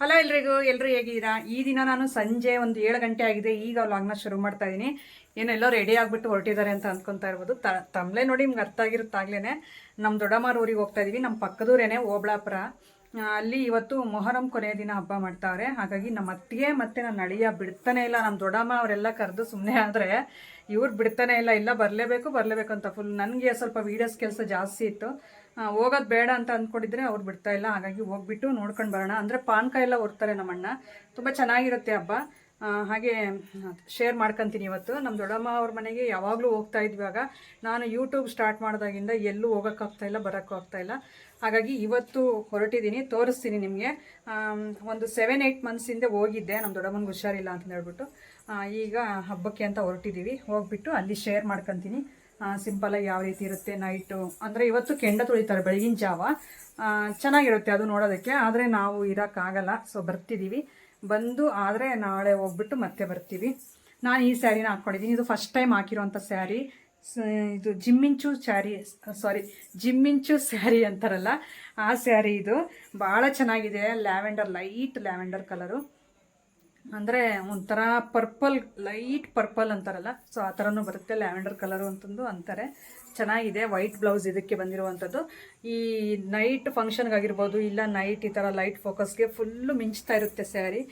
Hello ಎಲ್ರಿಗೂ ಎಲ್ಲರೂ ಹೇಗಿದ್ದೀರಾ? ಈ ದಿನ ನಾನು ಸಂಜೆ ಒಂದು ಏಳು ಗಂಟೆ ಆಗಿದೆ. ಈಗ ಲಾಗ್ನ ಶುರು ಮಾಡ್ತಾ ಇದ್ದೀನಿ ಏನೆಲ್ಲೋ ರೆಡಿ ಆಗಿಬಿಟ್ಟು ಹೊರಟಿದ್ದಾರೆ ಅಂತ ಅಂದ್ಕೊತಾ ಇರ್ಬೋದು. ತ, ತಮ್ಲೆ ನೋಡಿ ನಿಮ್ಗೆ ಅರ್ಥ ಆಗಿರುತ್ತಾಗ್ಲೇ ನಮ್ಮ ದೊಡ್ಡಮ್ಮರ ಊರಿಗೆ ಹೋಗ್ತಾ ಇದ್ದೀವಿ ನಮ್ಮ ಪಕ್ಕದೂರೇನೆ ಓಬಳಾಪುರ. ಅಲ್ಲಿ ಇವತ್ತು ಮೊಹರಂ ಕೊನೆಯ ದಿನ ಹಬ್ಬ ಮಾಡ್ತಾವ್ರೆ. ಹಾಗಾಗಿ ನಮ್ಮ ಅತ್ತಿಗೆ ಮತ್ತೆ ನನ್ನ ಅಳಿಯ ಬಿಡ್ತಾನೆ ಇಲ್ಲ. ನಮ್ಮ ದೊಡ್ಡಮ್ಮ ಅವರೆಲ್ಲ ಕರೆದು ಸುಮ್ಮನೆ ಆದರೆ ಇವ್ರು ಬಿಡ್ತಾನೆ ಇಲ್ಲ. ಇಲ್ಲ, ಬರಲೇಬೇಕು ಬರಲೇಬೇಕು ಅಂತ ಫುಲ್ ನನಗೆ ಸ್ವಲ್ಪ ವೀಡಿಯೋಸ್ ಕೆಲಸ ಜಾಸ್ತಿ ಇತ್ತು. ಹೋಗೋದು ಬೇಡ ಅಂತ ಅಂದ್ಕೊಂಡಿದ್ರೆ ಅವ್ರು ಬಿಡ್ತಾ ಇಲ್ಲ. ಹಾಗಾಗಿ ಹೋಗ್ಬಿಟ್ಟು ನೋಡ್ಕೊಂಡು ಬರೋಣ. ಅಂದರೆ ಪಾನಕ ಎಲ್ಲ ಹೊರ್ತಾರೆ ನಮ್ಮಣ್ಣ. ತುಂಬ ಚೆನ್ನಾಗಿರುತ್ತೆ ಹಬ್ಬ. ಹಾಗೆ ಶೇರ್ ಮಾಡ್ಕೊತೀನಿ ಇವತ್ತು. ನಮ್ಮ ದೊಡ್ಡಮ್ಮ ಅವ್ರ ಮನೆಗೆ ಯಾವಾಗಲೂ ಹೋಗ್ತಾ ಇದ್ವಾಗ ನಾನು ಯೂಟ್ಯೂಬ್ ಸ್ಟಾರ್ಟ್ ಮಾಡಿದಾಗಿಂದ ಎಲ್ಲೂ ಹೋಗೋಕ್ಕಾಗ್ತಾ ಇಲ್ಲ ಬರೋಕ್ಕಾಗ್ತಾ ಇಲ್ಲ. ಹಾಗಾಗಿ ಇವತ್ತು ಹೊರಟಿದ್ದೀನಿ ತೋರಿಸ್ತೀನಿ ನಿಮಗೆ. ಒಂದು ಸೆವೆನ್ ಏಯ್ಟ್ ಮಂತ್ಸಿಂದ ಹೋಗಿದ್ದೆ. ನಮ್ಮ ದೊಡ್ಡಮ್ಮನಿಗೆ ಹುಷಾರಿಲ್ಲ ಅಂತ ಹೇಳ್ಬಿಟ್ಟು. ಈಗ ಹಬ್ಬಕ್ಕೆ ಅಂತ ಹೊರಟಿದ್ದೀವಿ ಹೋಗ್ಬಿಟ್ಟು ಅಲ್ಲಿ ಶೇರ್ ಮಾಡ್ಕೊತೀನಿ. ಸಿಂಪಲಾಗಿ ಯಾವ ರೀತಿ ಇರುತ್ತೆ ನೈಟು ಅಂದರೆ ಇವತ್ತು ಕೆಂಡ ತುಳಿತಾರೆ, ಬೆಳಗಿನ ಜಾವ. ಚೆನ್ನಾಗಿರುತ್ತೆ ಅದು ನೋಡೋದಕ್ಕೆ, ಆದರೆ ನಾವು ಇರೋಕ್ಕಾಗಲ್ಲ. ಸೊ ಬರ್ತಿದ್ದೀವಿ ಬಂದು, ಆದರೆ ನಾಳೆ ಹೋಗ್ಬಿಟ್ಟು ಮತ್ತೆ ಬರ್ತೀವಿ. ನಾನು ಈ ಸ್ಯಾರಿನ ಹಾಕ್ಕೊಂಡಿದ್ದೀನಿ ಇದು ಫಸ್ಟ್ ಟೈಮ್ ಹಾಕಿರೋಂಥ ಸ್ಯಾರಿ. ಇದು ಜಿಮ್ಮಿಂಚು ಸ್ಯಾರಿ ಸಾರಿ ಜಿಮ್ಮಿಂಚು ಸ್ಯಾರಿ ಅಂತಾರಲ್ಲ, ಆ ಸ್ಯಾರಿ ಇದು. ಭಾಳ ಚೆನ್ನಾಗಿದೆ. Lavender, light lavender colour. ಅಂದರೆ ಒಂಥರ ಪರ್ಪಲ್, ಲೈಟ್ ಪರ್ಪಲ್ ಅಂತಾರಲ್ಲ, ಸೊ ಆ ಥರನೂ ಬರುತ್ತೆ, ಲ್ಯಾವೆಂಡರ್ ಕಲರು ಅಂತಂದು ಅಂತಾರೆ. ಚೆನ್ನಾಗಿದೆ, ವೈಟ್ ಬ್ಲೌಸ್ ಇದಕ್ಕೆ ಬಂದಿರುವಂಥದ್ದು. ಈ ನೈಟ್ ಫಂಕ್ಷನ್ಗಾಗಿರ್ಬೋದು, ಇಲ್ಲ ನೈಟ್ ಈ ಥರ ಲೈಟ್ ಫೋಕಸ್ಗೆ ಫುಲ್ಲು ಮಿಂಚ್ತಾ ಇರುತ್ತೆ ಸ್ಯಾರಿ.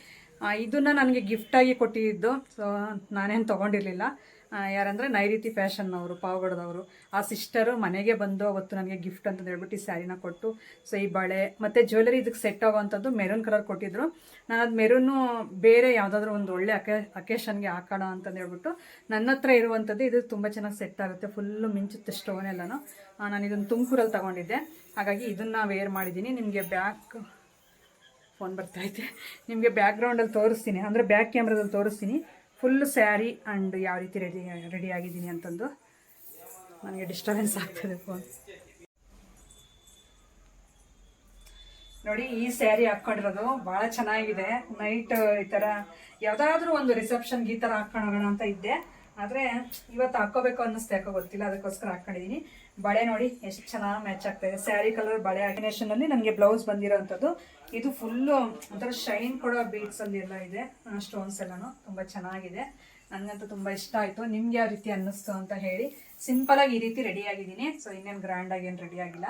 ಇದನ್ನು ನನಗೆ ಗಿಫ್ಟಾಗಿ ಕೊಟ್ಟಿದ್ದು, ಸೊ ನಾನೇನು ತೊಗೊಂಡಿರಲಿಲ್ಲ. ಯಾರಂದರೆ ನೈರೀತಿ ಫ್ಯಾಷನ್ ಅವರು ಪಾವಗಡದವರು. ಆ ಸಿಸ್ಟರು ಮನೆಗೆ ಬಂದು ಅವತ್ತು ನನಗೆ ಗಿಫ್ಟ್ ಅಂತ ಹೇಳ್ಬಿಟ್ಟು ಈ ಸ್ಯಾರಿನ ಕೊಟ್ಟು, ಸೊ ಈ ಬಳೆ, ಮತ್ತು ಜ್ಯುವೆಲರಿ ಇದಕ್ಕೆ ಸೆಟ್ ಆಗೋವಂಥದ್ದು ಮೆರೂನ್ ಕಲರ್ ಕೊಟ್ಟಿದ್ರು. ನಾನು ಅದು ಮೆರೂನು ಬೇರೆ ಯಾವುದಾದ್ರೂ ಒಂದು ಒಳ್ಳೆ ಅಕೆ ಅಕೇಶನ್ಗೆ ಹಾಕೋಣ ಅಂತಂದು ಹೇಳ್ಬಿಟ್ಟು ನನ್ನ ಹತ್ರ ಇರುವಂಥದ್ದು ಇದು ತುಂಬ ಚೆನ್ನಾಗಿ ಸೆಟ್ ಆಗುತ್ತೆ. ಫುಲ್ಲು ಮಿಂಚುತ್ತೆ ಸ್ಟೋನ್ ಎಲ್ಲನೂ. ನಾನು ಇದನ್ನು ತುಮಕೂರಲ್ಲಿ ತಗೊಂಡಿದ್ದೆ. ಹಾಗಾಗಿ ಇದನ್ನು ವೇರ್ ಮಾಡಿದ್ದೀನಿ ನಿಮಗೆ ಬ್ಯಾಕ್ ಫೋನ್ ಬರ್ತಾ ಐತೆ ನಿಮಗೆ ಬ್ಯಾಕ್ಗ್ರೌಂಡಲ್ಲಿ ತೋರಿಸ್ತೀನಿ. ಅಂದರೆ ಬ್ಯಾಕ್ ಕ್ಯಾಮ್ರಾದಲ್ಲಿ ತೋರಿಸ್ತೀನಿ. ಫುಲ್ ಸ್ಯಾರಿ ಆ್ಯಂಡ್ ಯಾವ ರೀತಿ ರೆಡಿ ರೆಡಿ ಆಗಿದ್ದೀನಿ ಅಂತಂದು ನನಗೆ ಡಿಸ್ಟರ್ಬೆನ್ಸ್ ಆಗ್ತದೆ ಫೋನ್ ನೋಡಿ, ಈ ಸ್ಯಾರಿ ಹಾಕ್ಕೊಂಡಿರೋದು ಭಾಳ ಚೆನ್ನಾಗಿದೆ. ನೈಟ್ ಈ ಥರ ಯಾವುದಾದ್ರೂ ಒಂದು ರಿಸೆಪ್ಷನ್ಗೆ ಈ ಥರ ಹಾಕ್ಕೊಂಡೋಗೋಣ ಅಂತ ಇದ್ದೆ. ಆದರೆ ಇವತ್ತು ಹಾಕೋಬೇಕು ಅನ್ನಿಸ್ತು, ಯಾಕೋ ಗೊತ್ತಿಲ್ಲ, ಅದಕ್ಕೋಸ್ಕರ ಹಾಕ್ಕೊಂಡಿದ್ದೀನಿ. ಬಳೆ ನೋಡಿ, ಎಷ್ಟು ಚೆನ್ನಾಗಿ ಮ್ಯಾಚ್ ಆಗ್ತಾ ಇದೆ. ಸ್ಯಾರಿ ಕಲರ್ ಬಳೆ ಕಾಂಬಿನೇಷನಲ್ಲಿ ನನಗೆ ಬ್ಲೌಸ್ ಬಂದಿರೋವಂಥದ್ದು ಇದು ಫುಲ್ಲು ಒಂಥರ ಶೈನ್ ಕೊಡೋ ಬೀಟ್ಸ್ ಅಲ್ಲಿ ಎಲ್ಲ ಇದೆ ಸ್ಟೋನ್ಸ್ ಎಲ್ಲನೂ ತುಂಬ ಚೆನ್ನಾಗಿದೆ. ನನಗಂತೂ ತುಂಬ ಇಷ್ಟ ಆಯಿತು. ನಿಮ್ಗೆ ಯಾವ ರೀತಿ ಅನ್ನಿಸ್ತು ಅಂತ ಹೇಳಿ ಸಿಂಪಲಾಗಿ ಈ ರೀತಿ ರೆಡಿ ಆಗಿದ್ದೀನಿ. ಸೊ ಇನ್ನೇನು ಗ್ರ್ಯಾಂಡಾಗಿ ಏನು ರೆಡಿ ಆಗಿಲ್ಲ.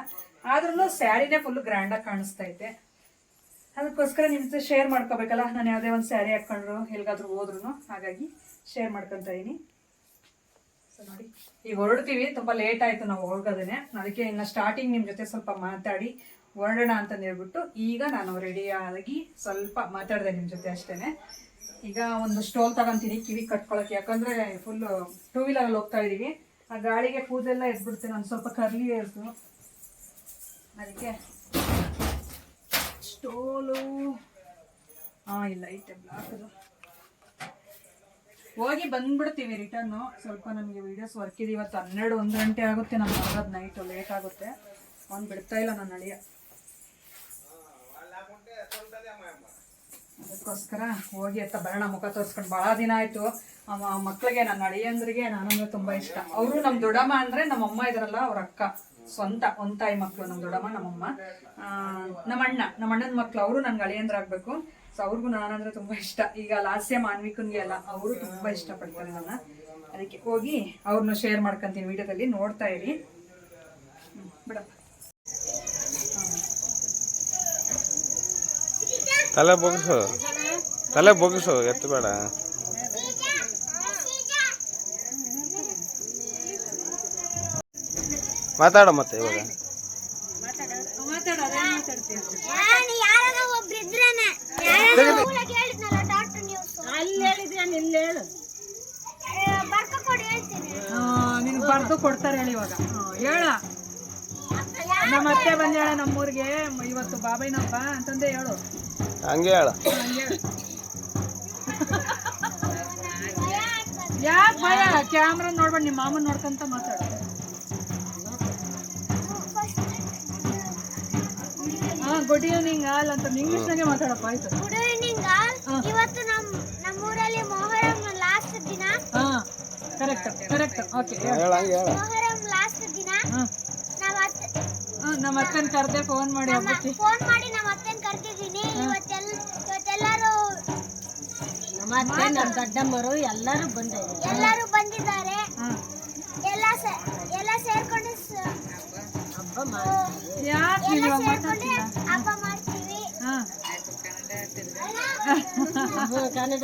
ಆದ್ರೂ ಸ್ಯಾರಿನೇ ಫುಲ್ ಗ್ರ್ಯಾಂಡಾಗಿ ಕಾಣಿಸ್ತಾ ಐತೆ. ಅದಕ್ಕೋಸ್ಕರ ನಿಮ್ಮ ಜೊತೆ ಶೇರ್ ಮಾಡ್ಕೋಬೇಕಲ್ಲ? ನಾನು ಯಾವುದೇ ಒಂದು ಸ್ಯಾರಿ ಹಾಕ್ಕೊಂಡ್ರು ಎಲ್ಲಿಗಾದ್ರೂ ಹೋದ್ರು ಹಾಗಾಗಿ ಶೇರ್ ಮಾಡ್ಕೊತಾ ಇದೀನಿ. ಸೊ ನೋಡಿ. ಈಗ ಹೊರಡ್ತೀವಿ. ತುಂಬ ಲೇಟ್ ಆಯಿತು ನಾವು ಹೊರಡೋದೇನೆ ಅದಕ್ಕೆ ಇನ್ನು ಸ್ಟಾರ್ಟಿಂಗ್ ನಿಮ್ಮ ಜೊತೆ ಸ್ವಲ್ಪ ಮಾತಾಡಿ. ಹೊರಡೋಣ ಅಂತ ಹೇಳ್ಬಿಟ್ಟು ಈಗ ನಾನು ರೆಡಿಯಾಗಿ ಸ್ವಲ್ಪ ಮಾತಾಡಿದೆ ನಿಮ್ಮ ಜೊತೆ ಅಷ್ಟೇ ಈಗ ಒಂದು ಸ್ಟೋಲ್ ತಗೊಂತೀನಿ, ಕಿವಿ ಕಟ್ಕೊಳಕ್ಕೆ. ಯಾಕಂದ್ರೆ ಫುಲ್ಲು ಟೂ ವೀಲರಲ್ಲಿ ಹೋಗ್ತಾ ಇದೀವಿ. ಆ ಗಾಳಿಗೆ ಕೂದಲೆಲ್ಲ ಎದ್ಬಿಡ್ತೀನಿ ಒಂದು ಸ್ವಲ್ಪ ಕರ್ಲಿ ಇರ್ತು. ಅದಕ್ಕೆ ಸ್ಟೋಲು ಹಾಂ ಇಲ್ಲ, ಐತೆ ಬ್ಲಾಕದು ಹೋಗಿ ಬಂದ್ಬಿಡ್ತೀವಿ ರಿಟರ್ನು ಸ್ವಲ್ಪ ನಮಗೆ ವೀಡಿಯೋಸ್ ವರ್ಕ್ ಇದೆ. ಇವತ್ತು ಹನ್ನೆರಡು, ಒಂದು ಗಂಟೆ ಆಗುತ್ತೆ ನಮ್ಮ ಬರೋದು ನೈಟು ಲೇಟ್ ಆಗುತ್ತೆ. ಅವ್ನು ಬಿಡ್ತಾ ಇಲ್ಲ ನನ್ನ ಅಳಿಯ. ಅದಕ್ಕೋಸ್ಕರ ಹೋಗಿ ಅಂತ ಬರೋಣ ಮುಖ ತೋರಿಸ್ಕೊಂಡು ಭಾಳ ದಿನ ಆಯಿತು. ಮಕ್ಕಳಿಗೆ ನನ್ನ ಅಳಿಯಂದ್ರಿಗೆ ನಾನಂದ್ರೆ ತುಂಬ ಇಷ್ಟ. ಅವರು ನಮ್ಮ ದೊಡ್ಡಮ್ಮ ಅಂದರೆ ನಮ್ಮಮ್ಮ ಇದ್ರಲ್ಲ, ಅವ್ರ ಅಕ್ಕ. ಸ್ವಂತ, ಒಂದ್ ತಾಯಿ ಮಕ್ಕಳು ನಮ್ಮ ದೊಡ್ಡಮ್ಮ ನಮ್ಮಮ್ಮ ನಮ್ಮಣ್ಣ ನಮ್ಮ ಅಣ್ಣ ನಮ್ಮ ಅಣ್ಣನ ಮಕ್ಳು, ಅವರು ನನ್ಗೆ ಅಳಿಯಂದ್ರಾಗಬೇಕು. ಸೊ ಅವ್ರಿಗೂ ನಾನಂದ್ರೆ ತುಂಬ ಇಷ್ಟ. ಈಗ ಲಾಸ್ಯ ಮಾನ್ವಿಕನ್ಗೆ ಅಲ್ಲ, ಅವರು ತುಂಬ ಇಷ್ಟಪಡ್ತಾರೆ ನನ್ನ. ಅದಕ್ಕೆ ಹೋಗಿ ಅವ್ರನ್ನ ಶೇರ್ ಮಾಡ್ಕೊಂತೀನಿ, ವಿಡಿಯೋದಲ್ಲಿ ನೋಡ್ತಾ ಇರಿ. ಬಿಡಪ್ಪ. ತಲೆ ಬೊಗಸು ತಲೆ ಬೊಗಸು ಎತ್ತು ಬೇಡ. ಮಾತಾಡ ಮತ್ತೆ ಇವಾಗ. ನಾನು ಬರ್ದು ಕೊಡ್ತಾರೆ ಹೇಳಿ ಇವಾಗ. ಹೇಳ. ನಮ್ಮ ಅತ್ತೆ ಬಂದ ಹೇಳ ನಮ್ಮೂರಿಗೆ ಇವತ್ತು ಬಾಬಾಯ್ನಪ್ಪ ಅಂತಂದೇ ಹೇಳು. ಹಂಗೆ ಹೇಳ. ಯಾಕೆ ಭಯ? ಕ್ಯಾಮ್ರಾ ನೋಡ್ಬೇಡ ನಿಮ್ಮ ಮಾಮನ್ ನೋಡ್ಕೊಂತ ಮಾತಾಡ. ಹಾ ಗುಡ್ ಈವ್ನಿಂಗ್ ಆಲ್ ಅಂತ ಇಂಗ್ಲಿಷ್ನಾಗೆ ಮಾತಾಡಪ್ಪ ಆಯ್ತು. ಗುಡ್ ಈವ್ನಿಂಗ್ ಇವತ್ತು ನಮ್ಮ ನಮ್ಮೂರಲ್ಲಿ ಮೊಹರಂ ಲಾಸ್ಟ್ ದಿನ. ಹಾ ಕರೆಕ್ಟ್ ಕರೆಕ್ಟ್ ಓಕೆ ಹೇಳ. ಹಂಗೆ ಹೇಳ. ಮೊಹರಂ ಲಾಸ್ಟ್ ದಿನ. ಹಾ. ನಾವ್ ಅತ್ತೆ ನಮ್ಮ ಅಕ್ಕನ ಕರೆದೆ ಫೋನ್ ಮಾಡಿ ಫೋನ್ ಮಾಡಿ ಮತ್ತೆ ನಮ್ಮ ದೊಡ್ಡಮ್ಮರು ಎಲ್ಲರೂ ಬಂದಿದ್ದಾರೆ. ಎಲ್ಲರೂ ಬಂದಿದ್ದಾರೆ. ಎಲ್ಲ ಎಲ್ಲ ಸೇರ್ಕೊಂಡು ಹಬ್ಬ ಮಾಡ್ತೀವಿ. ಹಬ್ಬ ಮಾಡ್ತೀವಿ. ಹಾಂ. ಕನ್ನಡ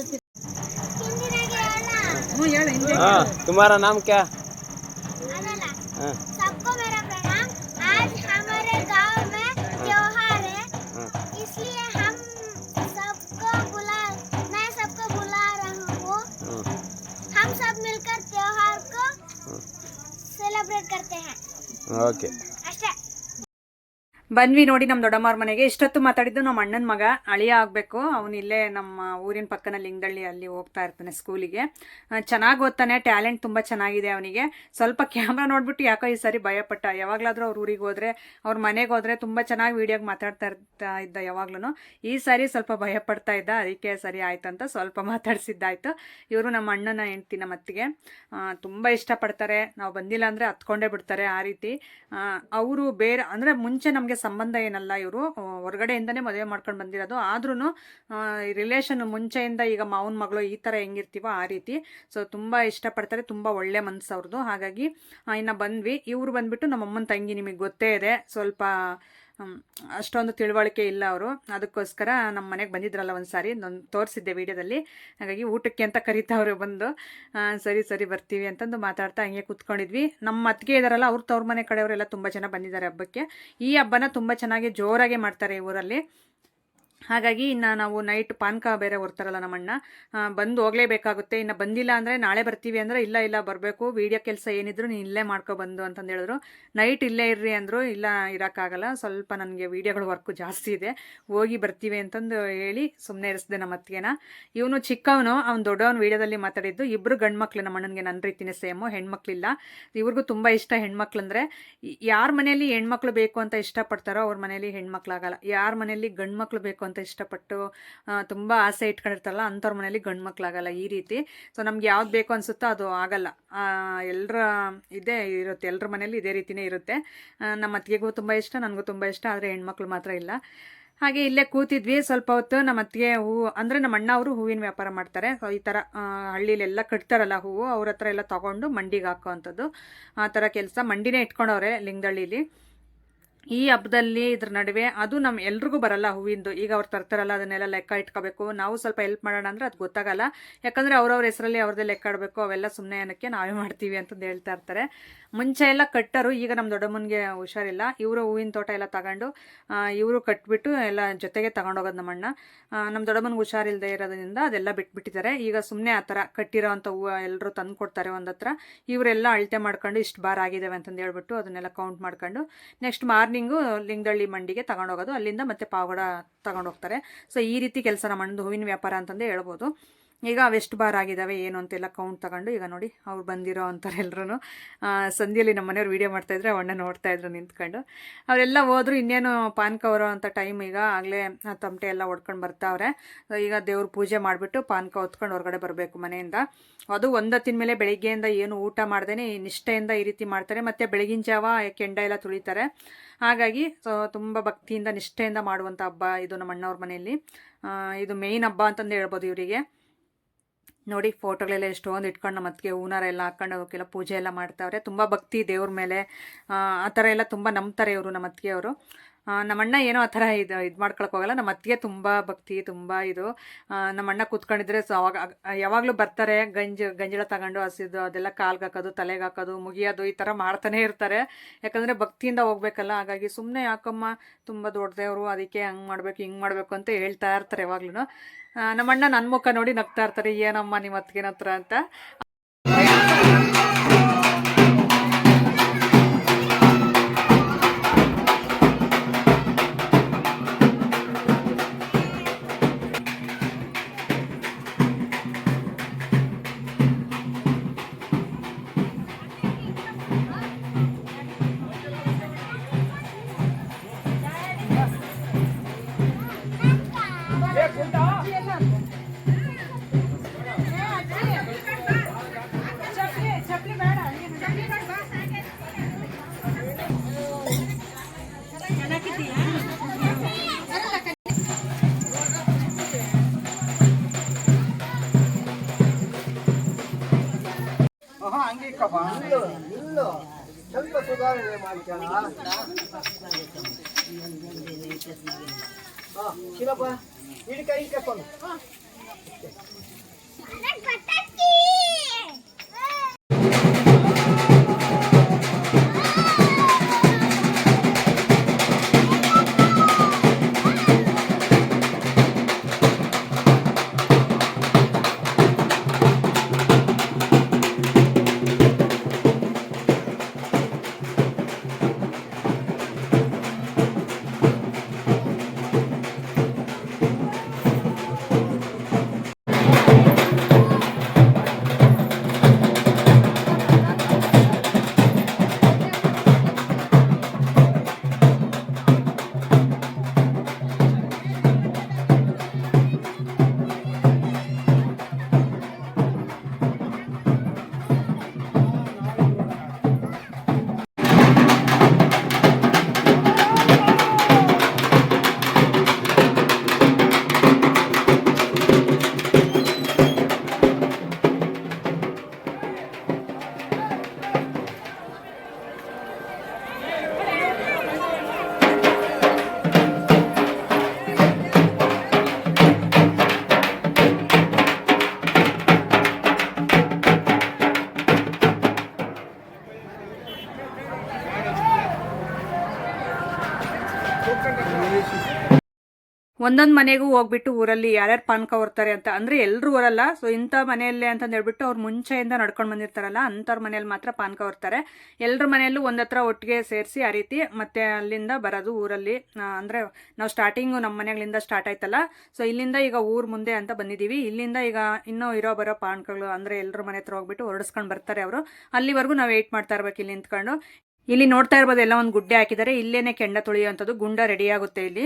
ಹೇಳು ಹಿಂದೆ ಹಾ ನಾಮ್ ಕ್ಯಾ हम सब मिलकर त्योहार को हाँ। सेलिब्रेट करते हैं ओके okay. ಬಂದ್ವಿ ನೋಡಿ ನಮ್ಮ ದೊಡ್ಡಮ್ಮವ್ರ ಮನೆಗೆ. ಇಷ್ಟೊತ್ತು ಮಾತಾಡಿದ್ದು ನಮ್ಮ ಅಣ್ಣನ ಮಗ. ಅಳಿಯ ಆಗಬೇಕು. ಅವನು ಇಲ್ಲೇ ನಮ್ಮ ಊರಿನ ಪಕ್ಕನ ಲಿಂಗದಳ್ಳಿ ಅಲ್ಲಿ ಹೋಗ್ತಾ ಇರ್ತಾನೆ ಸ್ಕೂಲಿಗೆ. ಚೆನ್ನಾಗಿ ಓದ್ತಾನೆ. ಟ್ಯಾಲೆಂಟ್ ತುಂಬ ಚೆನ್ನಾಗಿದೆ ಅವನಿಗೆ. ಸ್ವಲ್ಪ ಕ್ಯಾಮ್ರಾ ನೋಡ್ಬಿಟ್ಟು ಯಾಕೋ ಈ ಸರಿ ಭಯಪಟ್ಟ. ಯಾವಾಗಲಾದರೂ ಅವ್ರ ಊರಿಗೆ ಹೋದ್ರೆ, ಅವ್ರ ಮನೆಗೆ ಹೋದ್ರೆ ತುಂಬ ಚೆನ್ನಾಗಿ ವೀಡಿಯೋಗೆ ಮಾತಾಡ್ತಾ ಇರ್ತಾ ಇದ್ದ ಯಾವಾಗ್ಲೂ ಈ ಸಾರಿ ಸ್ವಲ್ಪ ಭಯಪಡ್ತಾ ಇದ್ದ. ಅದಕ್ಕೆ ಸರಿ ಆಯ್ತು ಅಂತ ಸ್ವಲ್ಪ ಮಾತಾಡ್ಸಿದ್ದಾಯ್ತು. ಇವರು ನಮ್ಮ ಅಣ್ಣನ ಹೆಂಡ್ತಿ ನಮ್ಮ ಅತ್ತಿಗೆ ತುಂಬ ಇಷ್ಟಪಡ್ತಾರೆ. ನಾವು ಬಂದಿಲ್ಲ ಅಂದರೆ ಹತ್ಕೊಂಡೇ ಬಿಡ್ತಾರೆ ಆ ರೀತಿ. ಅವರು ಬೇರೆ ಅಂದರೆ ಮುಂಚೆ ನಮಗೆ ಸಂಬಂಧ ಏನಲ್ಲ ಇವರು. ಹೊರಗಡೆಯಿಂದನೇ ಮದುವೆ ಮಾಡ್ಕೊಂಡು ಬಂದಿರೋದು. ಆದ್ರೂ ರಿಲೇಷನ್ ಮುಂಚೆಯಿಂದ ಈಗ ಮಾವನ ಮಗಳು ಈ ಥರ ಹೆಂಗಿರ್ತೀವೋ ಆ ರೀತಿ. ಸೊ ತುಂಬ ಇಷ್ಟಪಡ್ತಾರೆ. ತುಂಬ ಒಳ್ಳೆ ಮನಸ್ಸು ಅವ್ರದ್ದು ಹಾಗಾಗಿ ಇನ್ನ ಬಂದ್ವಿ. ಇವರು ಬಂದ್ಬಿಟ್ಟು ನಮ್ಮ ಅಮ್ಮನ ತಂಗಿ ನಿಮಗೆ ಗೊತ್ತೇ ಇದೆ. ಸ್ವಲ್ಪ ಅಷ್ಟೊಂದು ತಿಳುವಳಿಕೆ ಇಲ್ಲ ಅವರು. ಅದಕ್ಕೋಸ್ಕರ ನಮ್ಮ ಮನೆಗೆ ಬಂದಿದ್ರಲ್ಲ ಒಂದು ಸಾರಿ ನಾನು ತೋರಿಸಿದ್ದೆ ವಿಡಿಯೋದಲ್ಲಿ. ಹಾಗಾಗಿ ಊಟಕ್ಕೆ ಅಂತ ಕರೀತಾವ್ರೆ ಬಂದು ಸರಿ ಸರಿ, ಬರ್ತೀವಿ ಅಂತಂದು ಮಾತಾಡ್ತಾ ಹಂಗೆ ಕೂತ್ಕೊಂಡಿದ್ವಿ. ನಮ್ಮ ಅತ್ತಿಗೆ ಇದಾರಲ್ಲ, ಅವ್ರು ತವ್ರ ಮನೆ ಕಡೆಯವರೆಲ್ಲ ತುಂಬ ಜನ ಬಂದಿದ್ದಾರೆ ಹಬ್ಬಕ್ಕೆ. ಈ ಹಬ್ಬನ ತುಂಬ ಚೆನ್ನಾಗಿ ಜೋರಾಗಿ ಮಾಡ್ತಾರೆ ಈ ಊರಲ್ಲಿ. ಹಾಗಾಗಿ ಇನ್ನು ನಾವು ನೈಟ್ ಪಾನಕ ಬೇರೆ ಹೊರ್ತಾರಲ್ಲ ನಮ್ಮಣ್ಣ ಬಂದು ಹೋಗಲೇಬೇಕಾಗುತ್ತೆ. ಇನ್ನು ಬಂದಿಲ್ಲ ಅಂದರೆ ನಾಳೆ ಬರ್ತೀವಿ ಅಂದರೆ ಇಲ್ಲ ಇಲ್ಲ, ಬರಬೇಕು. ವೀಡಿಯೋ ಕೆಲಸ ಏನಿದ್ರು ನೀನು ಇಲ್ಲೇ ಮಾಡ್ಕೊಬಂದು ಅಂತಂದು ಹೇಳಿದ್ರು. ನೈಟ್ ಇಲ್ಲೇ ಇರ್ರಿ ಅಂದರು, ಇಲ್ಲ ಇರೋಕ್ಕಾಗಲ್ಲ ಸ್ವಲ್ಪ ನನಗೆ ವೀಡಿಯೋಗಳು ವರ್ಕು ಜಾಸ್ತಿ ಇದೆ. ಹೋಗಿ ಬರ್ತೀವಿ ಅಂತಂದು ಹೇಳಿ ಸುಮ್ಮನೆ ಇರಿಸಿದೆ ನಮ್ಮ ಅತ್ತಿಗೆನ. ಇವನು ಚಿಕ್ಕವನು, ಅವ್ನು ದೊಡ್ಡವನು ವೀಡಿಯೋದಲ್ಲಿ ಮಾತಾಡಿದ್ದು. ಇಬ್ಬರು ಗಂಡು ಮಕ್ಕಳು ನಮ್ಮ ಅಣ್ಣನಿಗೆ ನನ್ನ ರೀತಿನೇ ಸೇಮು ಹೆಣ್ಮಕ್ಳಿಲ್ಲ. ಇವ್ರಿಗೂ ತುಂಬ ಇಷ್ಟ ಹೆಣ್ಮಕ್ಳು ಅಂದರೆ, ಯಾರ ಮನೆಯಲ್ಲಿ ಹೆಣ್ಮಕ್ಳು ಬೇಕು ಅಂತ ಇಷ್ಟಪಡ್ತಾರೋ ಅವ್ರ ಮನೆಯಲ್ಲಿ ಹೆಣ್ಮಕ್ಳಾಗಲ್ಲ ಯಾರ ಮನೆಯಲ್ಲಿ ಗಂಡು ಮಕ್ಳು ಬೇಕು ಇಷ್ಟಪಟ್ಟು ಆ, ತುಂಬ ಆಸೆ ಇಟ್ಕೊಂಡಿರ್ತಾರಲ್ಲ ಅಂಥವ್ರ ಮನೇಲಿ ಗಂಡು ಮಕ್ಕಳಾಗಲ್ಲ ಈ ರೀತಿ. ಸೊ ನಮ್ಗೆ ಯಾವ್ದು ಬೇಕು ಅನಿಸುತ್ತೋ ಅದು ಆಗಲ್ಲ. ಎಲ್ಲರ ಇದೇ ಇರುತ್ತೆ. ಎಲ್ಲರ ಮನೇಲಿ ಇದೇ ರೀತಿನೇ ಇರುತ್ತೆ. ನಮ್ಮ ಅತ್ತಿಗೆಗೂ ತುಂಬ ಇಷ್ಟ ನನಗೂ ತುಂಬ ಇಷ್ಟ ಆದರೆ ಹೆಣ್ಮಕ್ಳು ಮಾತ್ರ ಇಲ್ಲ. ಹಾಗೆ ಇಲ್ಲೇ ಕೂತಿದ್ವಿ ಸ್ವಲ್ಪ ಹೊತ್ತು. ನಮ್ಮ ಅತ್ತಿಗೆ ಹೂವು ಅಂದರೆ ನಮ್ಮ ಅಣ್ಣ ಅವರು ಹೂವಿನ ವ್ಯಾಪಾರ ಮಾಡ್ತಾರೆ. ಸೊ ಈ ಥರ ಹಳ್ಳಿಲೆಲ್ಲ ಕಟ್ತಾರಲ್ಲ ಹೂವು ಅವ್ರ ಹತ್ರ ಎಲ್ಲ ತೊಗೊಂಡು ಮಂಡಿಗೆ ಹಾಕೋವಂಥದ್ದು. ಆ ಥರ ಕೆಲಸ ಮಂಡಿನೇ ಇಟ್ಕೊಂಡವ್ರೆ ಲಿಂಗದಳ್ಳಿಲಿ. ಈ ಹಬ್ಬದಲ್ಲಿ ಇದ್ರ ನಡುವೆ ಅದು ನಮ್ಮ ಎಲ್ರಿಗೂ ಬರಲ್ಲ ಹೂವಿಂದು. ಈಗ ಅವ್ರು ತರ್ತಾರಲ್ಲ, ಅದನ್ನೆಲ್ಲ ಲೆಕ್ಕ ಇಟ್ಕೋಬೇಕು. ನಾವು ಸ್ವಲ್ಪ ಹೆಲ್ಪ್ ಮಾಡೋಣ ಅಂದ್ರೆ ಅದು ಗೊತ್ತಾಗಲ್ಲ. ಯಾಕಂದರೆ ಅವ್ರವ್ರ ಹೆಸರಲ್ಲಿ ಅವ್ರದ್ದೇ ಲೆಕ್ಕ ಇಡಬೇಕು. ಅವೆಲ್ಲ ಸುಮ್ಮನೆ ಅನ್ನಕ್ಕೆ ನಾವೇ ಮಾಡ್ತೀವಿ ಅಂತಂದು ಹೇಳ್ತಾ ಇರ್ತಾರೆ. ಮುಂಚೆ ಎಲ್ಲ ಕಟ್ಟರು, ಈಗ ನಮ್ಮ ದೊಡ್ಡಮ್ಮನಿಗೆ ಹುಷಾರಿಲ್ಲ. ಇವರು ಹೂವಿನ ತೋಟ ಎಲ್ಲ ತಗೊಂಡು ಇವರು ಕಟ್ಬಿಟ್ಟು ಎಲ್ಲ ಜೊತೆಗೆ ತಗೊಂಡೋಗೋದು ನಮ್ಮಣ್ಣ ನಮ್ಮ ದೊಡ್ಡಮ್ಮನಿಗೆ ಹುಷಾರಿಲ್ಲದೆ ಇರೋದ್ರಿಂದ ಅದೆಲ್ಲ ಬಿಟ್ಬಿಟ್ಟಿದ್ದಾರೆ. ಈಗ ಸುಮ್ಮನೆ ಆ ಥರ ಕಟ್ಟಿರೋ ಅಂಥ ಹೂವು ಎಲ್ಲರೂ ತಂದು ಕೊಡ್ತಾರೆ ಒಂದು ಹತ್ರ. ಇವರೆಲ್ಲ ಅಳತೆ ಮಾಡ್ಕೊಂಡು ಇಷ್ಟು ಬಾರ್ ಆಗಿದ್ದಾವೆ ಅಂತಂದು ಹೇಳ್ಬಿಟ್ಟು ಅದನ್ನೆಲ್ಲ ಕೌಂಟ್ ಮಾಡ್ಕೊಂಡು ನೆಕ್ಸ್ಟ್ ಮಾರ್ನಿಂಗು ಲಿಂಗದಳ್ಳಿ ಮಂಡಿಗೆ ತಗೊಂಡೋಗೋದು. ಅಲ್ಲಿಂದ ಮತ್ತೆ ಪಾವಗಡ ತಗೊಂಡೋಗ್ತಾರೆ. ಸೊ ಈ ರೀತಿ ಕೆಲಸ ನಮ್ಮ ಅಣ್ಣದು ಹೂವಿನ ವ್ಯಾಪಾರ ಅಂತಂದು ಹೇಳ್ಬೋದು. ಈಗ ಅವೆಷ್ಟು ಬಾರ್ ಆಗಿದ್ದಾವೆ ಏನು ಅಂತೆಲ್ಲ ಕೌಂಟ್ ತಗೊಂಡು ಈಗ ನೋಡಿ ಅವ್ರು ಬಂದಿರೋ ಅಂತಾರೆ ಎಲ್ಲರೂ ಸಂಧಿಯಲ್ಲಿ ನಮ್ಮ ಮನೆಯವ್ರು ವೀಡಿಯೋ ಮಾಡ್ತಾಯಿದ್ರೆ ಅವಣ್ಣ ನೋಡ್ತಾಯಿದ್ರು ನಿಂತ್ಕೊಂಡು. ಅವರೆಲ್ಲ ಹೋದ್ರು, ಇನ್ನೇನು ಪಾನಕ ಅವರೋ ಅಂತ ಟೈಮ್ ಈಗ ಆಗಲೇ ತಮಟೆ ಎಲ್ಲ ಹೊಡ್ಕೊಂಡು ಬರ್ತಾವ್ರೆ. ಈಗ ದೇವ್ರ ಪೂಜೆ ಮಾಡಿಬಿಟ್ಟು ಪಾನಕ ಹೊತ್ಕೊಂಡು ಹೊರಗಡೆ ಬರಬೇಕು ಮನೆಯಿಂದ. ಅದು ಒಂದತ್ತಿನ ಮೇಲೆ ಬೆಳಿಗ್ಗೆಯಿಂದ ಏನು ಊಟ ಮಾಡ್ದೇನೆ, ನಿಷ್ಠೆಯಿಂದ ಈ ರೀತಿ ಮಾಡ್ತಾರೆ. ಮತ್ತು ಬೆಳಗಿನ ಜಾವ ಕೆಂಡ ಎಲ್ಲ ತುಳಿತಾರೆ. ಹಾಗಾಗಿ ತುಂಬ ಭಕ್ತಿಯಿಂದ, ನಿಷ್ಠೆಯಿಂದ ಮಾಡುವಂಥ ಹಬ್ಬ ಇದು ನಮ್ಮ ಅಣ್ಣವ್ರ ಮನೆಯಲ್ಲಿ ಇದು ಮೇಯ್ನ್ ಹಬ್ಬ ಅಂತಂದು ಹೇಳ್ಬೋದು ಇವರಿಗೆ. ನೋಡಿ ಫೋಟೋಗಳೆಲ್ಲ ಎಷ್ಟೊಂದು ಇಟ್ಕೊಂಡು ನಮ್ಮ ಅತ್ತಿಗೆ ಹೂನಾರ ಎಲ್ಲ ಹಾಕೊಂಡು ಅವಕ್ಕೆಲ್ಲ ಪೂಜೆ ಎಲ್ಲ ಮಾಡ್ತಾವ್ರೆ. ತುಂಬ ಭಕ್ತಿ ದೇವ್ರ ಮೇಲೆ. ಆ ಥರ ಎಲ್ಲ ತುಂಬ ನಂಬ್ತಾರೆ ಇವರು ನಮ್ಮ ಅತ್ತಿಗೆಯವರು ನಮ್ಮಣ್ಣ ಏನೋ ಆ ಥರ ಇದು ಇದು ಮಾಡ್ಕೊಳಕ್ಕೆ ಹೋಗಲ್ಲ. ನಮ್ಮ ಅತ್ತಿಗೆ ತುಂಬ ಭಕ್ತಿ, ತುಂಬ ಇದು. ನಮ್ಮಣ್ಣ ಕೂತ್ಕೊಂಡಿದ್ರೆ ಸೊ, ಅವಾಗ ಯಾವಾಗಲೂ ಬರ್ತಾರೆ. ಗಂಜ, ಗಂಜಳ ತಗೊಂಡು ಹಸಿದು, ಅದೆಲ್ಲ ಕಾಲ್ಗೆ ಹಾಕೋದು, ತಲೆಗೆ ಹಾಕೋದು, ಮುಗಿಯೋದು, ಈ ಥರ ಮಾಡ್ತಾನೆ ಇರ್ತಾರೆ. ಯಾಕಂದರೆ ಭಕ್ತಿಯಿಂದ ಹೋಗ್ಬೇಕಲ್ಲ. ಹಾಗಾಗಿ ಸುಮ್ಮನೆ ಯಾಕಮ್ಮ, ತುಂಬ ದೊಡ್ಡದೇವರು ಅದಕ್ಕೆ ಹಂಗೆ ಮಾಡಬೇಕು, ಹಿಂಗೆ ಮಾಡಬೇಕು ಅಂತ ಹೇಳ್ತಾ ಇರ್ತಾರೆ ಯಾವಾಗ್ಲೂ ನಮ್ಮಣ್ಣ ನನ್ನ ಮುಖ ನೋಡಿ ನಗ್ತಾ ಇರ್ತಾರೆ. ಏನಮ್ಮ ನಿಮ್ಮ ಅತ್ತಿಗೆನ ಹತ್ರ? ಅಂತ. ಸುಧಾರಣೆ ಮಾಡ್ಕೊಳ್ಳ ಹಾ ಒಂದೊಂದು ಮನೆಗೂ ಹೋಗ್ಬಿಟ್ಟು ಊರಲ್ಲಿ ಯಾರ್ಯಾರು ಪಾನಕ ಹೊರ್ತಾರೆ ಅಂತ, ಅಂದ್ರೆ ಎಲ್ಲರೂ ಬರಲ್ಲ ಸೊ ಇಂಥ ಮನೆಯಲ್ಲೇ ಅಂತ ಹೇಳ್ಬಿಟ್ಟು ಅವ್ರು ಮುಂಚೆಯಿಂದ ನಡ್ಕೊಂಡು ಬಂದಿರ್ತಾರಲ್ಲ, ಅಂಥವ್ರ ಮನೇಲಿ ಮಾತ್ರ ಪಾನಕ ಹೊರ್ತಾರೆ. ಎಲ್ಲರ ಮನೆಯಲ್ಲೂ ಒಂದತ್ರ ಒಟ್ಟಿಗೆ ಸೇರಿಸಿ ಆ ರೀತಿ ಮತ್ತೆ ಅಲ್ಲಿಂದ ಬರೋದು ಊರಲ್ಲಿ. ಅಂದ್ರೆ ನಾವು ಸ್ಟಾರ್ಟಿಂಗು ನಮ್ಮ ಮನೆಗಳಿಂದ ಸ್ಟಾರ್ಟ್ ಆಯ್ತಲ್ಲ. ಸೊ ಇಲ್ಲಿಂದ ಈಗ ಊರ್ ಮುಂದೆ ಅಂತ ಬಂದಿದ್ದೀವಿ ಇಲ್ಲಿಂದ ಈಗ ಇನ್ನೂ ಇರೋ ಬರೋ ಪಾನಕಗಳು ಅಂದ್ರೆ ಎಲ್ಲರ ಮನೆ ಹತ್ರ ಹೋಗ್ಬಿಟ್ಟು ಹೊರಡಿಸ್ಕೊಂಡು ಬರ್ತಾರೆ ಅವರು. ಅಲ್ಲಿವರೆಗೂ ನಾವು ವೆಯ್ಟ್ ಮಾಡ್ತಾ ಇರ್ಬೇಕು ಇಲ್ಲಿ ನಿಂತ್ಕೊಂಡು. ಇಲ್ಲಿ ನೋಡ್ತಾ ಇರ್ಬೋದು ಎಲ್ಲ ಒಂದು ಗುಡ್ಡೆ ಹಾಕಿದ್ದಾರೆ. ಇಲ್ಲೇನೆ ಕೆಂಡ ತುಳಿಯುವಂಥದ್ದು, ಗುಂಡ ರೆಡಿ ಆಗುತ್ತೆ ಇಲ್ಲಿ.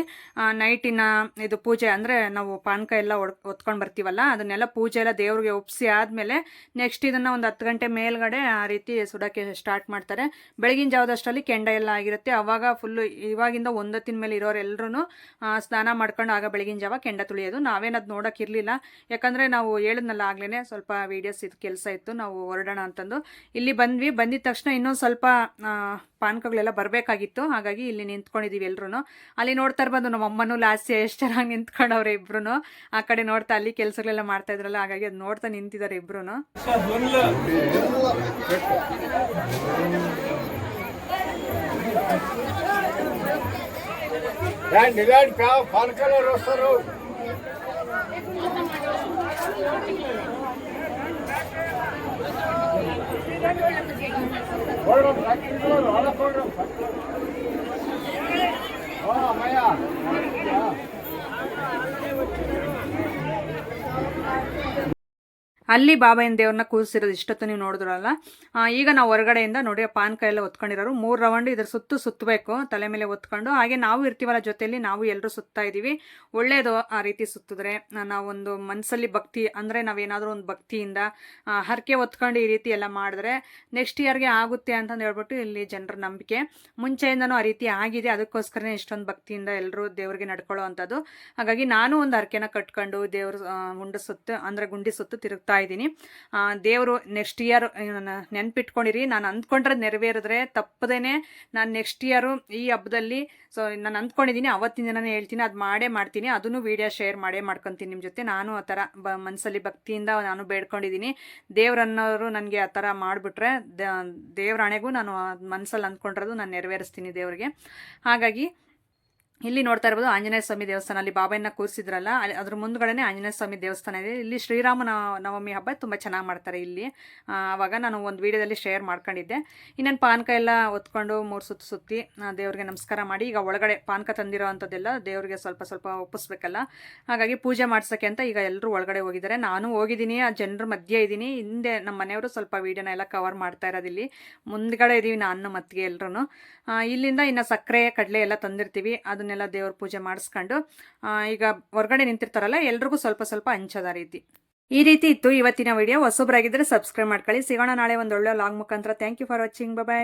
ನೈಟಿನ ಇದು ಪೂಜೆ ಅಂದರೆ ನಾವು ಪಾನಕ ಎಲ್ಲ ಒತ್ಕೊಂಡು ಬರ್ತೀವಲ್ಲ, ಅದನ್ನೆಲ್ಲ ಪೂಜೆ ಎಲ್ಲ ದೇವ್ರಿಗೆ ಒಪ್ಸಿ ಆದಮೇಲೆ ನೆಕ್ಸ್ಟ್ ಇದನ್ನು ಒಂದು ಹತ್ತು ಗಂಟೆ ಮೇಲ್ಗಡೆ ಆ ರೀತಿ ಸುಡೋಕ್ಕೆ ಸ್ಟಾರ್ಟ್ ಮಾಡ್ತಾರೆ. ಬೆಳಗಿನ ಜಾವದಷ್ಟರಲ್ಲಿ ಕೆಂಡ ಎಲ್ಲ ಆಗಿರುತ್ತೆ. ಆವಾಗ ಫುಲ್ಲು ಇವಾಗಿಂದ ಒಂದೊತ್ತಿನ ಮೇಲೆ ಇರೋರೆಲ್ಲರೂ ಸ್ನಾನ ಮಾಡ್ಕೊಂಡು ಆಗ ಬೆಳಗಿನ ಜಾವ ಕೆಂಡ ತುಳಿಯೋದು. ನಾವೇನದು ನೋಡೋಕ್ಕಿರಲಿಲ್ಲ ಯಾಕಂದರೆ ನಾವು ಹೇಳಿದ್ನಲ್ಲ ಆಗ್ಲೇ ಸ್ವಲ್ಪ ವೀಡಿಯೋಸ್ ಇದು ಕೆಲಸ ಇತ್ತು, ನಾವು ಹೊರಡೋಣ ಅಂತಂದು. ಇಲ್ಲಿ ಬಂದ್ವಿ. ಬಂದಿದ ತಕ್ಷಣ ಇನ್ನೊಂದು ಸ್ವಲ್ಪ ಪಾನಕಗಳೆಲ್ಲ ಬರಬೇಕಾಗಿತ್ತು. ಹಾಗಾಗಿ ಇಲ್ಲಿ ನಿಂತ್ಕೊಂಡಿದ್ದೀವಿ ಎಲ್ರು ಅಲ್ಲಿ ನೋಡ್ತಾ ಇರ್ಬೋದು ನಮ್ಮ ಅಮ್ಮನೂ ಲಾಸ್ಟ್ ಎಷ್ಟು ಚೆನ್ನಾಗಿ ನಿಂತ್ಕೊಂಡವ್ರೆ ಇಬ್ರು ಆ ಕಡೆ ನೋಡ್ತಾ ಅಲ್ಲಿ ಕೆಲಸಗಳೆಲ್ಲ ಮಾಡ್ತಾ ಇದ್ರಲ್ಲ, ಹಾಗಾಗಿ ಅದು ನೋಡ್ತಾ ನಿಂತಿದ್ದಾರೆ ಇಬ್ರು போகிறோம் ಅಲ್ಲಿ ಬಾಬಾಯನ ದೇವ್ರನ್ನ ಕೂರಿಸಿರೋದು ಇಷ್ಟೊತ್ತು ನೀವು ನೋಡಿದ್ರಲ್ಲ. ಈಗ ನಾವು ಹೊರಗಡೆಯಿಂದ ನೋಡಿ ಪಾನಕ ಎಲ್ಲ ಒತ್ಕೊಂಡಿರೋರು ಮೂರು ರೌಂಡ್ ಇದ್ರ ಸುತ್ತು ಸುತ್ತಬೇಕು ತಲೆ ಮೇಲೆ ಒತ್ಕೊಂಡು ಹಾಗೆ ನಾವು ಇರ್ತೀವಲ್ಲ ಜೊತೆಯಲ್ಲಿ, ನಾವು ಎಲ್ಲರೂ ಸುತ್ತಾ ಇದ್ದೀವಿ ಒಳ್ಳೆಯದು ಆ ರೀತಿ ಸುತ್ತಿದ್ರೆ ನಾವೊಂದು ಮನಸ್ಸಲ್ಲಿ ಭಕ್ತಿ, ಅಂದರೆ ನಾವೇನಾದರೂ ಒಂದು ಭಕ್ತಿಯಿಂದ ಹರಕೆ ಒತ್ಕೊಂಡು ಈ ರೀತಿ ಎಲ್ಲ ಮಾಡಿದ್ರೆ ನೆಕ್ಸ್ಟ್ ಇಯರ್ಗೆ ಆಗುತ್ತೆ ಅಂತಂದು ಹೇಳ್ಬಿಟ್ಟು ಇಲ್ಲಿ ಜನರ ನಂಬಿಕೆ. ಮುಂಚೆಯಿಂದನೂ ಆ ರೀತಿ ಆಗಿದೆ. ಅದಕ್ಕೋಸ್ಕರನೇ ಇಷ್ಟೊಂದು ಭಕ್ತಿಯಿಂದ ಎಲ್ಲರೂ ದೇವರಿಗೆ ನಡ್ಕೊಳ್ಳೋ ಅಂಥದ್ದು ಹಾಗಾಗಿ ನಾನು ಒಂದು ಹರಕೆನ ಕಟ್ಕೊಂಡು ದೇವ್ರ ಗುಂಡು ಸುತ್ತು, ಅಂದರೆ ಗುಂಡಿ ಸುತ್ತು ತಿರುಗ್ತಾ ಇದ್ದೀನಿ. ದೇವರು ನೆಕ್ಸ್ಟ್ ಇಯರ್ ನೆನ್ಪಿಟ್ಕೊಂಡಿರಿ. ನಾನು ಅಂದ್ಕೊಂಡ್ರೆ ನೆರವೇರಿದ್ರೆ ತಪ್ಪದೇನೆ. ನಾನು ನೆಕ್ಸ್ಟ್ ಇಯರು ಈ ಹಬ್ಬದಲ್ಲಿ ಸೊ ನಾನು ಅಂದ್ಕೊಂಡಿದ್ದೀನಿ, ಅವತ್ತಿನ ದಿನನೇ ಹೇಳ್ತೀನಿ, ಅದು ಮಾಡೇ ಮಾಡ್ತೀನಿ. ಅದನ್ನು ವೀಡಿಯೋ ಶೇರ್ ಮಾಡೇ ಮಾಡ್ಕೊತೀನಿ ನಿಮ್ಮ ಜೊತೆ. ನಾನು ಆ ಥರ ಬ ಮನಸ್ಸಲ್ಲಿ ಭಕ್ತಿಯಿಂದ ನಾನು ಬೇಡ್ಕೊಂಡಿದ್ದೀನಿ. ದೇವ್ರನ್ನೋರು ನನಗೆ ಆ ಥರ ಮಾಡಿಬಿಟ್ರೆ ದೇವ್ರ ಹಣೆಗೂ ನಾನು ಮನಸ್ಸಲ್ಲಿ ಅಂದ್ಕೊಂಡಿರೋದು ನಾನು ನೆರವೇರಿಸ್ತೀನಿ ದೇವ್ರಿಗೆ. ಹಾಗಾಗಿ ಇಲ್ಲಿ ನೋಡ್ತಾ ಇರ್ಬೋದು ಆಂಜನೇಯ ಸ್ವಾಮಿ ದೇವಸ್ಥಾನ. ಅಲ್ಲಿ ಬಾಬಾಯನ್ನ ಕೂರಿಸಿದ್ರಲ್ಲ ಅದ್ರ ಮುಂದ್ಗಡೆನೆ ಆಂಜನೇಯ ಸ್ವಾಮಿ ದೇವಸ್ಥಾನ ಇದೆ. ಇಲ್ಲಿ ಶ್ರೀರಾಮ ನವಮಿ ಹಬ್ಬ ತುಂಬ ಚೆನ್ನಾಗಿ ಮಾಡ್ತಾರೆ ಇಲ್ಲಿ. ಆವಾಗ ನಾನು ಒಂದು ವಿಡಿಯೋದಲ್ಲಿ ಶೇರ್ ಮಾಡ್ಕೊಂಡಿದ್ದೆ. ಇನ್ನೇನು ಪಾನಕ ಎಲ್ಲ ಒತ್ಕೊಂಡು ಮೂರು ಸುತ್ತು ಸುತ್ತಿ ದೇವ್ರಿಗೆ ನಮಸ್ಕಾರ ಮಾಡಿ, ಈಗ ಒಳಗಡೆ ಪಾನಕ ತಂದಿರೋ ಅಂಥದ್ದೆಲ್ಲ ದೇವ್ರಿಗೆ ಸ್ವಲ್ಪ ಸ್ವಲ್ಪ ಒಪ್ಪಿಸ್ಬೇಕಲ್ಲ. ಹಾಗಾಗಿ ಪೂಜೆ ಮಾಡ್ಸೋಕ್ಕೆ ಅಂತ ಈಗ ಎಲ್ಲರೂ ಒಳಗಡೆ ಹೋಗಿದ್ದಾರೆ. ನಾನು ಹೋಗಿದ್ದೀನಿ, ಆ ಜನರ ಮಧ್ಯೆ ಇದ್ದೀನಿ. ಹಿಂದೆ ನಮ್ಮ ಮನೆಯವರು ಸ್ವಲ್ಪ ವೀಡಿಯೋನ ಎಲ್ಲ ಕವರ್ ಮಾಡ್ತಾ ಇರೋದಿಲ್ಲಿ ಮುಂದ್ಗಡೆ ಇದ್ದೀವಿ ನಾನು ಮತ್ತಿಗೆ ಎಲ್ಲರೂ ಇಲ್ಲಿಂದ ಇನ್ನು ಸಕ್ಕರೆ, ಕಡಲೆ ಎಲ್ಲ ತಂದಿರ್ತೀವಿ. ಅದನ್ನೆಲ್ಲ ದೇವ್ರ ಪೂಜೆ ಮಾಡಿಸ್ಕೊಂಡು ಈಗ ಹೊರಗಡೆ ನಿಂತಿರ್ತಾರಲ್ಲ, ಎಲ್ರಿಗೂ ಸ್ವಲ್ಪ ಸ್ವಲ್ಪ ಹಂಚದ ರೀತಿ. ಈ ರೀತಿ ಇತ್ತು ಇವತ್ತಿನ ವಿಡಿಯೋ ಹೊಸೊಬ್ಬರಾಗಿದ್ದರೆ ಸಬ್ಸ್ಕ್ರೈಬ್ ಮಾಡ್ಕೊಳ್ಳಿ. ಸಿಗೋಣ ನಾಳೆ ಒಂದು ಒಳ್ಳೆ ಲಾಗ್ ಮುಖಾಂತರ. Thank you for watching bye